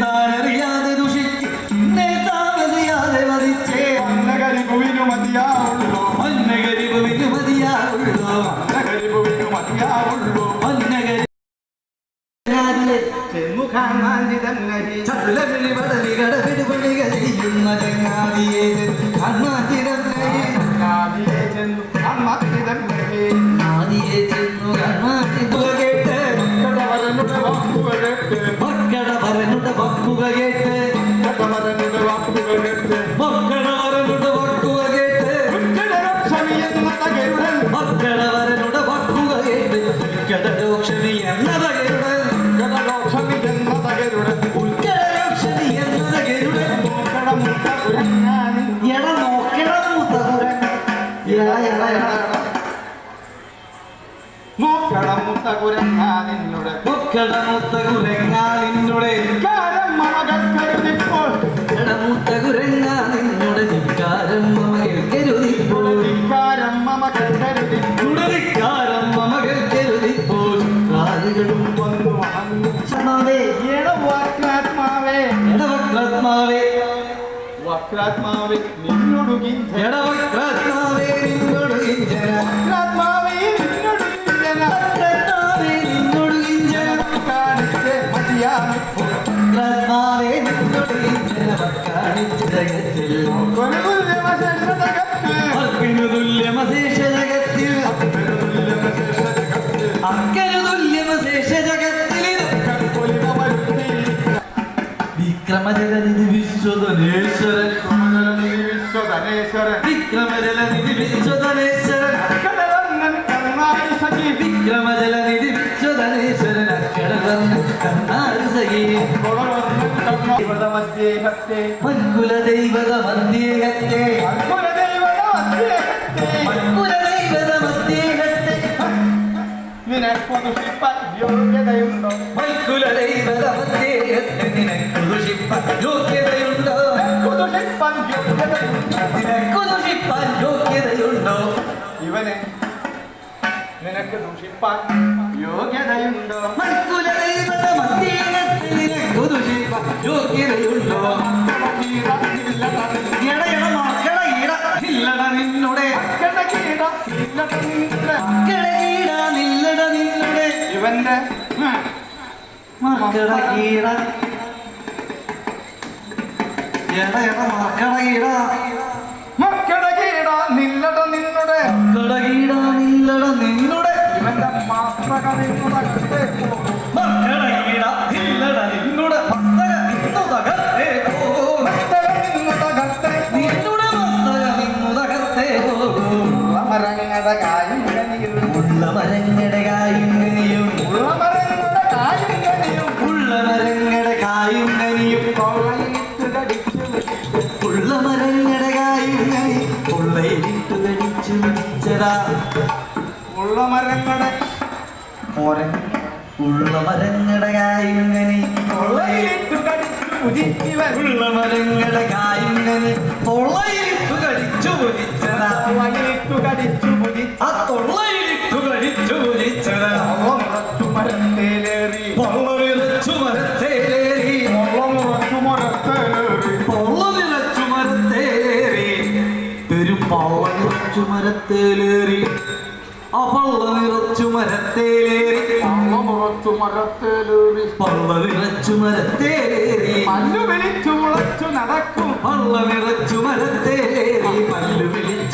താനറിയാതെ ദുഷിച്ച്. എന്നെ താമസിയാതെ വലിച്ച് വന്നകരിപുവിനു മതിയാവുള്ളൂ. മന്നകരിവിന് മതിയാവുള്ളൂ. വന്നകരിപുവിനു മതിയാവുള്ളൂ. തന്നെ വടലി കടപിടിപടികൾ ചെയ്യുന്ന ചങ്ങാതിയെ കണ്ണാചിരം നാദിയെ ചെന്നു ആദിയെ ചെന്നു കണ്ണാടി എട എട നോക്കടമുട്ട കുരങ്ങാനിന്നുടെ മക്കള മുത്തകുരങ്ങാലിനുടെ കാരം മമകൾ കരുതിപ്പോൾ എടമൂത്ത കുരങ്ങ നിന്നോട് ധിക്കാരം മമകൾ കരുതിപ്പോൾ കാരം മമകൾ കരുതി തുടരിക്കാരം മമകൾ കരുതിപ്പോൾ കാലുകളും വന്നു വന്നു ക്ഷമാവേ വക്രാത്മാവേ വക്രാത്മാവേ എടവക്രാത്മാവേ. വിക്രമജലനിധി വിശ്വധനേശ്വരൻ വിശ്വധനേശ്വരൻ വിക്രമജലനിധി വിശ്വധനേശ്വരൻ കടലണ്ണൻ കരുണായി സഖി വിക്രമജലനിധി വിശ്വധനേശ്വരൻ അക്കടവർണ്ണ കണ്ണാട് സഖി കൊളവണ്ണൻ കർമ്മദേവതമധ്യേഹത്തെ മൻകുലദൈവത മധ്യേഹത്തെ മൻകുലദൈവത മധ്യേഹത്തെ നിനക്കൊതുഷിപ്പാൻ യോഗ്യതയുണ്ടോ മൻകുലദൈവത മധ്യേഹത്തെ നിനക്കു ദുഷിപ്പാൻ യോഗ്യതയുണ്ടോ കൊതുഷിപ്പാൻ യോഗ്യതയുണ്ടോ നിനക്കു ദുഷിപ്പാൻ യോഗ്യതയുണ്ടോ ഇവനെ നിനക്ക് ദൂഷിപ്പാൻ യോഗ്യതയുണ്ടോ? മൻകുലദൈവത മധ്യേഹത്തെ ഇവന്റെ മക്കള ഈട എട എട മക്കള ഈട മക്കളുടെ കീട നില്ലട നിന്നുടെ. മക്കള ഈട നില്ലട നിന്നുടെ. ഇവന്റെ മാത്ര നിന്നുടക്കത്തെ ഉള്ള മരങ്ങളുടെ പോരെ. ഉള്ള മരങ്ങളുടെ കായും കടിച്ചു ഉദിച്ചിവൻ ഉള്ള മരങ്ങളുടെ കായും കനി തൊള്ളയിലിട്ടു കടിച്ചു പിടിച്ചതാ കൊള്ളയിലിട്ടു കടിച്ചു ഉദിച്ച ആ തൊള്ളയിലിട്ടു കടിച്ചു പിടിച്ചതാ മുറച്ചു മരത്തേലേറി. പൊള്ള വിറച്ചു മരത്തേലേറി. മുറച്ചു മരത്തേലേറി. പൊള്ള നിറച്ചു മരത്തേലേറി. പെരും പള്ള നിറച്ചു മരത്തേലേറി. അവൾ നിറച്ചു മരത്തേലേറി അമ്മ മുറച്ചു മരത്തേലേറി പള്ള നിറച്ചു മരത്തേലേറി പല്ലു വിളിച്ചു മുളച്ചു നടക്കും. പള്ള നിറച്ചു മരത്തേലേറി പല്ലു വിളിച്ചു